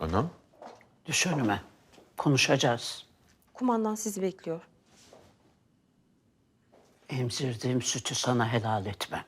Anam? Düş önüme. Konuşacağız. Kumandan sizi bekliyor. Emzirdiğim sütü sana helal etmem.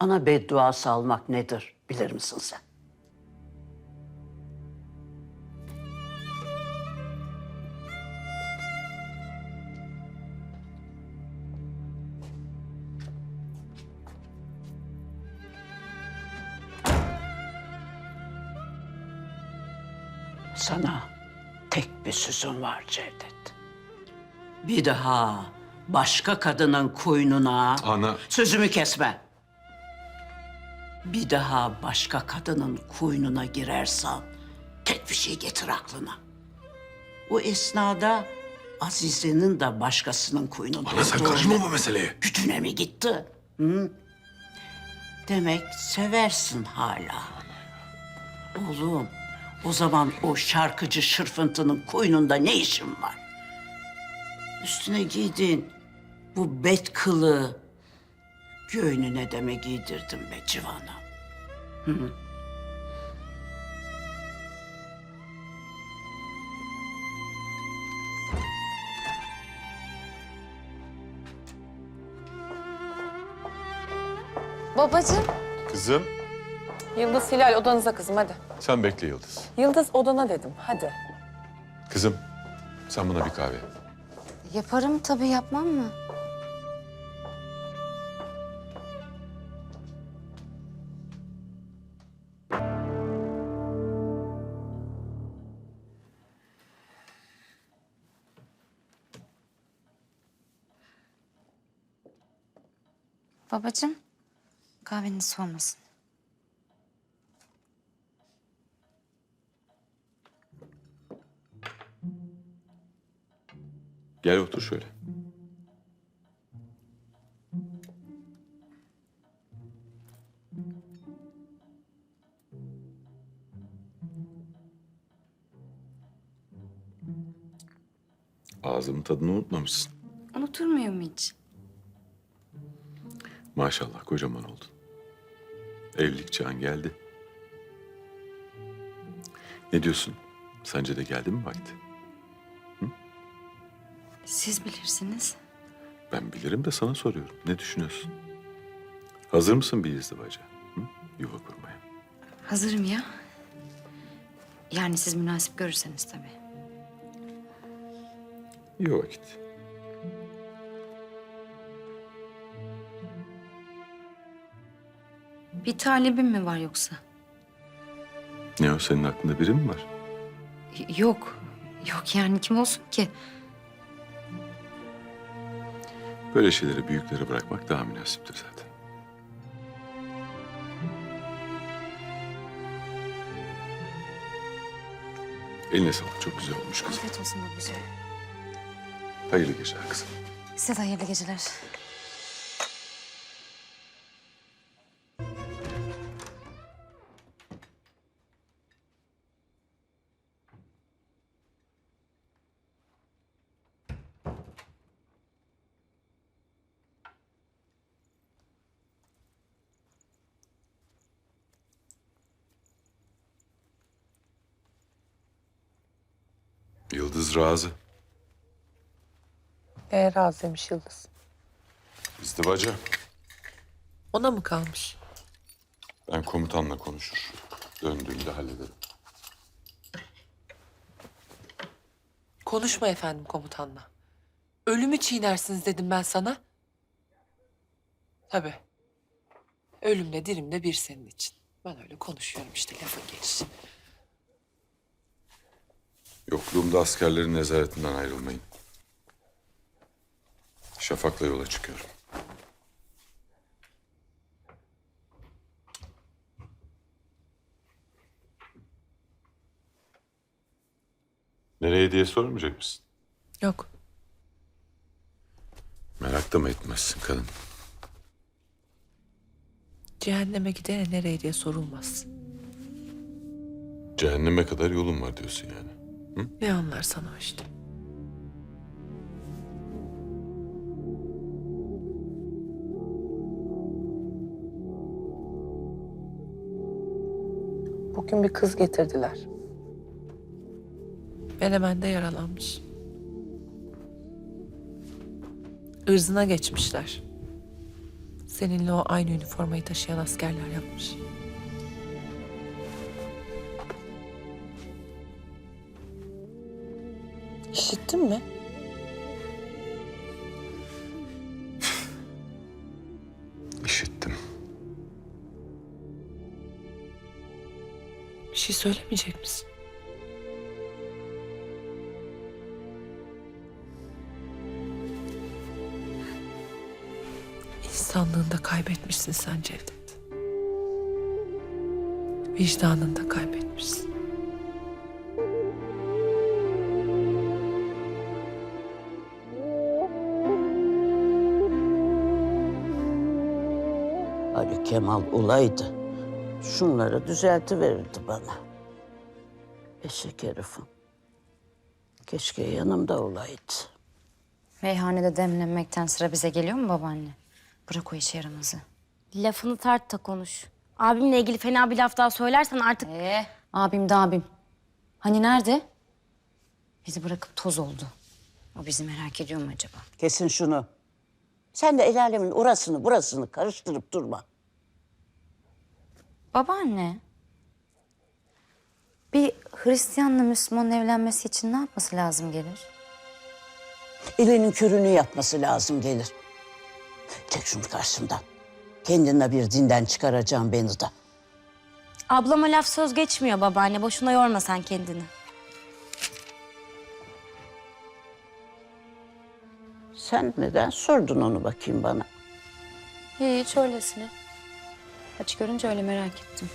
Ana bedduası almak nedir bilir misin sen? Sana tek bir sözüm var Cevdet. Bir daha başka kadının koynuna... Ana. Sözümü kesme. Bir daha başka kadının koynuna girersen tek bir şey getir aklına. O esnada Azize'nin de başkasının koynunda Ana sen olduğu karışma bu meseleye. Gücüne mi gitti? Hı? Demek seversin hala. Oğlum, o zaman o şarkıcı şırfıntının koynunda ne işin var? Üstüne giydin bu bet kılığı. Göğününe deme giydirdim be civana. Babacığım. Kızım Yıldız Hilal odanıza kızım hadi. Sen bekle Yıldız. Yıldız odana dedim hadi. Kızım sen buna bir kahve. Yaparım tabii yapmam mı? Babacığım, kahveniz soğumasın. Gel otur şöyle. Ağzımın tadını unutmamışsın. Unutur muyum hiç? Maşallah kocaman oldun. Evlilik çağın geldi. Ne diyorsun? Sence de geldi mi vakti? Siz bilirsiniz. Ben bilirim de sana soruyorum. Ne düşünüyorsun? Hazır mısın bir izdivaca? Hı? Yuva kurmaya. Hazırım ya. Yani siz münasip görürseniz tabii. İyi vakit. Bir talibim mi var yoksa? Ne o senin aklında biri mi var? Y- Yok. Yok yani kim olsun ki? Böyle şeyleri büyüklere bırakmak daha münasiptir zaten. Eline sağlık. Çok güzel olmuş kızım. Afiyet olsun babacığım. Hayırlı geceler kızım. Size de hayırlı geceler. Yıldız razı. Ee razıymış Yıldız. İzdivaca. Ona mı kalmış? Ben komutanla konuşur. Döndüğümde hallederim. Konuşma efendim komutanla. Ölümü çiğnersiniz dedim ben sana. Tabii. Ölümle dirimle bir senin için. Ben öyle konuşuyorum işte lafın gelişi. Yokluğumda askerlerin nezaretinden ayrılmayın. Şafak'la yola çıkıyorum. Nereye diye sormayacak mısın? Yok. Merak da mı etmezsin kadın? Cehenneme gidene nereye diye sorulmaz. Cehenneme kadar yolun var diyorsun yani. Ne anlarsan o işte. Bugün bir kız getirdiler. Menemen'de yaralanmış. Irzına geçmişler. Seninle o aynı üniformayı taşıyan askerler yapmış. İşittin mi? İşittim. Bir şey söylemeyecek misin? İnsanlığını da kaybetmişsin sen Cevdet. Vicdanını da kaybetmişsin. Ali Kemal olaydı. Şunları düzeltiverirdi bana. Eşek herifim. Keşke yanımda olaydı. Meyhanede demlenmekten sıra bize geliyor mu babaanne? Bırak o işe yaramazı. Lafını tart da konuş. Abimle ilgili fena bir laf daha söylersen artık... Ee, abim de abim. Hani nerede? Bizi bırakıp toz oldu. O bizi merak ediyor mu acaba? Kesin şunu. Sen de el alemin orasını burasını karıştırıp durma. Babaanne. Bir Hristiyanla Müslümanın evlenmesi için ne yapması lazım gelir? Elinin körünü yapması lazım gelir. Çek şunu karşımdan. Kendine bir dinden çıkaracağım beni de. Ablama laf söz geçmiyor babaanne. Boşuna yorma sen kendini. Sen neden sordun onu bakayım bana? Hiç öylesine. Aç görünce öyle merak ettim.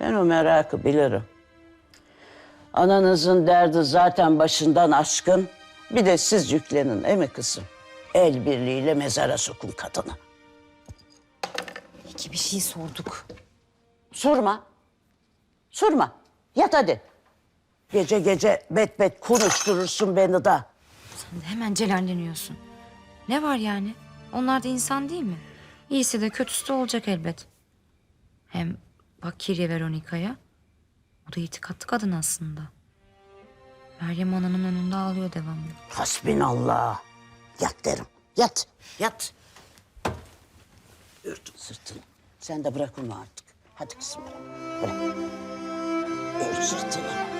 Ben o merakı bilirim. Ananızın derdi zaten başından aşkın. Bir de siz yüklenin emi kızım. El birliğiyle mezara sokun kadını. İki bir şey sorduk. Sorma. Sorma. Yat hadi. Gece gece bet bet konuşturursun beni da. Sen de hemen celalleniyorsun. Ne var yani? Onlar da insan değil mi? İyisi de kötüsü de olacak elbet. Hem bak Kirye Veronika'ya. O da itikatlı kadın aslında. Meryem Ana'nın önünde ağlıyor devamlı. Hasbinallah. Yat derim. Yat. Yat. Örtün sırtını. Sen de bırak onu artık. Hadi kızım bırak. Bırak. Ört sırtını.